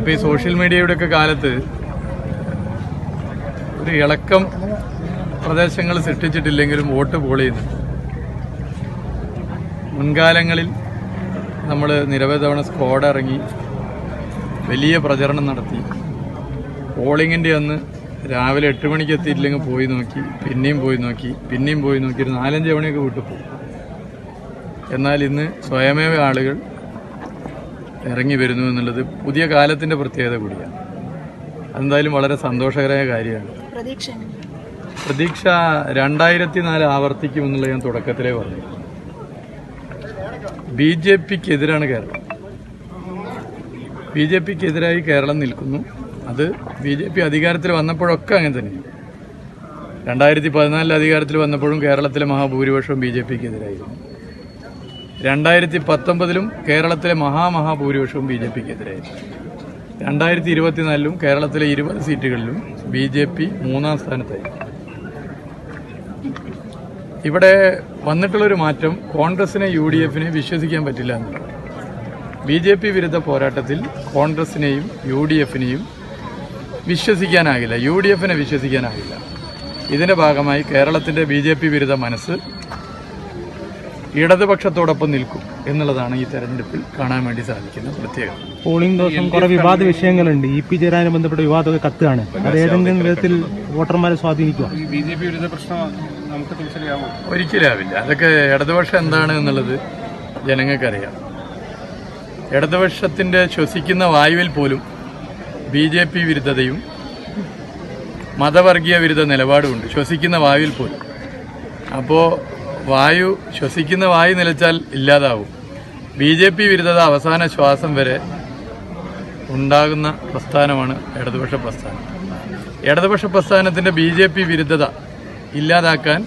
ഇപ്പോൾ ഈ സോഷ്യൽ മീഡിയയുടെ ഒക്കെ കാലത്ത് ഒരു ഇളക്കം പ്രദേശങ്ങൾ സൃഷ്ടിച്ചിട്ടില്ലെങ്കിലും വോട്ട് പോൾ മുൻകാലങ്ങളിൽ നമ്മൾ നിരവധി തവണ സ്ക്വാഡ് ഇറങ്ങി വലിയ പ്രചരണം നടത്തി. പോളിങ്ങിന്റെ അന്ന് രാവിലെ എട്ട് മണിക്ക് എത്തിയിട്ടില്ലെങ്കിൽ പോയി നോക്കി പിന്നെയും പോയി നോക്കി പിന്നെയും പോയി നോക്കി ഒരു നാലഞ്ച് മണിയൊക്കെ വിട്ടു പോകും. എന്നാൽ ഇന്ന് സ്വയമേവ ആളുകൾ ഇറങ്ങി വരുന്നു എന്നുള്ളത് പുതിയ കാലത്തിന്റെ പ്രത്യേകത കൂടിയാണ്. അതെന്തായാലും വളരെ സന്തോഷകരമായ കാര്യമാണ്. പ്രതീക്ഷ രണ്ടായിരത്തി നാല് ആവർത്തിക്കുമെന്നുള്ള ഞാൻ തുടക്കത്തിലേ പറഞ്ഞു. ബി ജെ പിക്കെതിരാണ് കേരളം. ബി ജെ പിക്കെതിരായി കേരളം നിൽക്കുന്നു. അത് ബി ജെ പി അധികാരത്തിൽ വന്നപ്പോഴൊക്കെ അങ്ങനെ തന്നെയാണ് രണ്ടായിരത്തി പതിനാലിൽ അധികാരത്തിൽ വന്നപ്പോഴും കേരളത്തിലെ മഹാഭൂരിപക്ഷവും ബി ജെ പിക്കെതിരായിരുന്നു. രണ്ടായിരത്തി പത്തൊമ്പതിലും കേരളത്തിലെ മഹാമഹാഭൂരിപക്ഷവും ബി ജെ പിക്കെതിരായിരുന്നു രണ്ടായിരത്തി ഇരുപത്തിനാലിലും കേരളത്തിലെ ഇരുപത് സീറ്റുകളിലും ബി ജെ പി മൂന്നാം സ്ഥാനത്തായി ഇവിടെ വന്നിട്ടുള്ളൊരു മാറ്റം കോൺഗ്രസിനെ യു ഡി എഫിനെ വിശ്വസിക്കാൻ പറ്റില്ല എന്ന് ബി ജെ പി വിരുദ്ധ പോരാട്ടത്തിൽ കോൺഗ്രസിനെയും യു ഡി എഫിനെയും വിശ്വസിക്കാനാകില്ല. യു ഡി എഫിനെ വിശ്വസിക്കാനാകില്ല. ഇതിന്റെ ഭാഗമായി കേരളത്തിന്റെ ബി ജെ പി വിരുദ്ധ മനസ്സ് ഇടതുപക്ഷത്തോടൊപ്പം നിൽക്കും എന്നുള്ളതാണ് ഈ തെരഞ്ഞെടുപ്പിൽ കാണാൻ വേണ്ടി സാധിക്കുന്ന പ്രത്യേകത. പോളിംഗ് ദിവസം കുറെ വിവാദ വിഷയങ്ങളുണ്ട്. ഇ പി ജയരാജനെ ബന്ധപ്പെട്ട വിവാദമൊക്കെ കത്തുകയാണ്. അത് ഏതെങ്കിലും വിധത്തിൽ വോട്ടർമാരെ സ്വാധീനിക്കുക ബി ജെ പി വിരുദ്ധ പ്രശ്നം നമുക്ക് തിരിച്ചറിയാമോ? ഒരിക്കലാവില്ല. അതൊക്കെ ഇടതുപക്ഷം എന്താണ് എന്നുള്ളത് ജനങ്ങൾക്കറിയാം. ഇടതുപക്ഷത്തിന്റെ ശ്വസിക്കുന്ന വായുവിൽ പോലും ബി ജെ പി വിരുദ്ധതയും മതവർഗീയ വിരുദ്ധ നിലപാടുമുണ്ട് ശ്വസിക്കുന്ന വായുവിൽ പോലും. അപ്പോൾ വായു ശ്വസിക്കുന്ന വായു നിലച്ചാൽ ഇല്ലാതാവും. ബി ജെ പി വിരുദ്ധത അവസാന ശ്വാസം വരെ ഉണ്ടാകുന്ന പ്രസ്ഥാനമാണ് ഇടതുപക്ഷ പ്രസ്ഥാനം. ഇടതുപക്ഷ പ്രസ്ഥാനത്തിന്റെ ബി ജെ പി വിരുദ്ധത ഇല്ലാതാക്കാൻ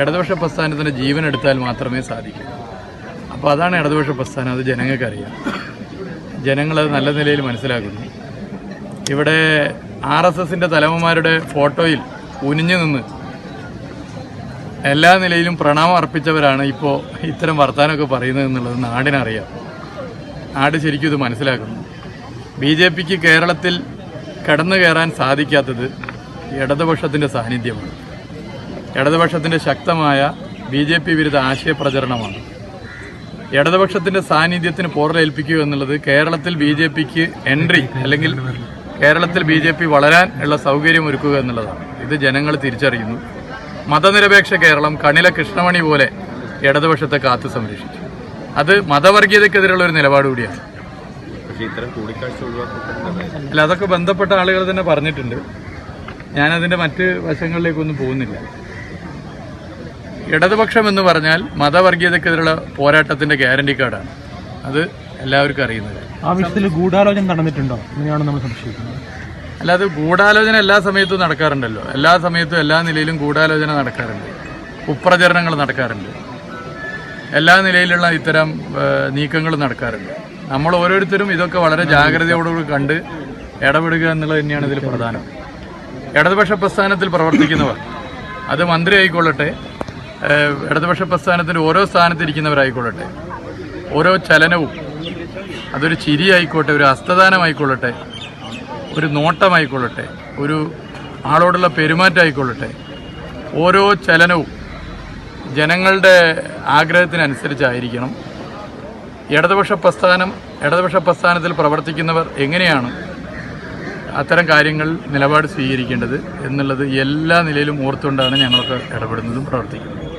ഇടതുപക്ഷ പ്രസ്ഥാനത്തിന്റെ ജീവൻ എടുത്താൽ മാത്രമേ സാധിക്കൂ. അപ്പോൾ അതാണ് ഇടതുപക്ഷ പ്രസ്ഥാനം അത് ജനങ്ങൾക്കറിയാം ജനങ്ങളത് നല്ല നിലയിൽ മനസ്സിലാക്കുന്നു. ഇവിടെ ആർ എസ് എസിന്റെ തലവന്മാരുടെ ഫോട്ടോയിൽ ഉനിഞ്ഞു നിന്ന് എല്ലാ നിലയിലും പ്രണാമം അർപ്പിച്ചവരാണ് ഇപ്പോൾ ഇത്തരം വർത്തമാനമൊക്കെ പറയുന്നത് എന്നുള്ളത് നാടിനറിയാം. നാട് ശരിക്കും ഇത് മനസ്സിലാക്കുന്നു. ബി ജെ പിക്ക് കേരളത്തിൽ കടന്നു കയറാൻ സാധിക്കാത്തത് ഇടതുപക്ഷത്തിന്റെ സാന്നിധ്യമാണ്. ഇടതുപക്ഷത്തിന്റെ ശക്തമായ ബി ജെ പി വിരുദ്ധ ആശയപ്രചരണമാണ്. ഇടതുപക്ഷത്തിന്റെ സാന്നിധ്യത്തിന് പോറലേൽപ്പിക്കുക എന്നുള്ളത് കേരളത്തിൽ ബി ജെ പിക്ക് എൻട്രി അല്ലെങ്കിൽ കേരളത്തിൽ ബി ജെ പി വളരാൻ ഉള്ള സൗകര്യം ഒരുക്കുക എന്നുള്ളതാണ്. ഇത് ജനങ്ങൾ തിരിച്ചറിയുന്നു. മതനിരപേക്ഷ കേരളം കണില കൃഷ്ണമണി പോലെ ഇടതുപക്ഷത്തെ കാത്തു സംരക്ഷിച്ചു. അത് മതവർഗീയതക്കെതിരെയുള്ള ഒരു നിലപാട് കൂടിയാണ്. അല്ല അതൊക്കെ ബന്ധപ്പെട്ട ആളുകൾ തന്നെ പറഞ്ഞിട്ടുണ്ട്. ഞാനതിന്റെ മറ്റ് വശങ്ങളിലേക്കൊന്നും പോകുന്നില്ല. ഇടതുപക്ഷം എന്ന് പറഞ്ഞാൽ മതവർഗീയതക്കെതിരെയുള്ള പോരാട്ടത്തിന്റെ ഗ്യാരണ്ടി കാർഡാണ്. അത് എല്ലാവർക്കും അറിയുന്നത്. ആ വിഷയത്തിൽ ഗൂഢാലോചന നടന്നിട്ടുണ്ടോ? അങ്ങനെയാണ് നമ്മൾ സംശയിക്കുന്നത്? അല്ലാതെ ഗൂഢാലോചന എല്ലാ സമയത്തും നടക്കാറുണ്ടല്ലോ. എല്ലാ സമയത്തും എല്ലാ നിലയിലും ഗൂഢാലോചന നടക്കാറുണ്ട്. കുപ്രചരണങ്ങൾ നടക്കാറുണ്ട്. എല്ലാ നിലയിലുള്ള ഇത്തരം നീക്കങ്ങൾ നടക്കാറുണ്ട്. നമ്മൾ ഓരോരുത്തരും ഇതൊക്കെ വളരെ ജാഗ്രതയോടുകൂടി കണ്ട് ഇടപെടുക എന്നുള്ളത് തന്നെയാണ് ഇതിൽ പ്രധാനം. ഇടതുപക്ഷ പ്രസ്ഥാനത്തിൽ പ്രവർത്തിക്കുന്നവർ അത് മന്ത്രി ആയിക്കൊള്ളട്ടെ ഇടതുപക്ഷ പ്രസ്ഥാനത്തിന്റെ ഓരോ സ്ഥാനത്തിരിക്കുന്നവരായിക്കൊള്ളട്ടെ ഓരോ ചലനവും അതൊരു ചിരി ആയിക്കോട്ടെ ഒരു ഹസ്തദാനമായിക്കൊള്ളട്ടെ ഒരു നോട്ടമായിക്കൊള്ളട്ടെ ഒരു ആളോടുള്ള പെരുമാറ്റമായിക്കൊള്ളട്ടെ ഓരോ ചലനവും ജനങ്ങളുടെ ആഗ്രഹത്തിനനുസരിച്ചായിരിക്കണം. ഇടതുപക്ഷ പ്രസ്ഥാനം ഇടതുപക്ഷ പ്രസ്ഥാനത്തിൽ പ്രവർത്തിക്കുന്നവർ എങ്ങനെയാണ് അത്തരം കാര്യങ്ങൾ നിലപാട് സ്വീകരിക്കേണ്ടത് എന്നുള്ളത് എല്ലാ നിലയിലും ഓർത്തുകൊണ്ടാണ് ഞങ്ങളൊക്കെ ഇടപെടുന്നതും പ്രവർത്തിക്കുന്നതും.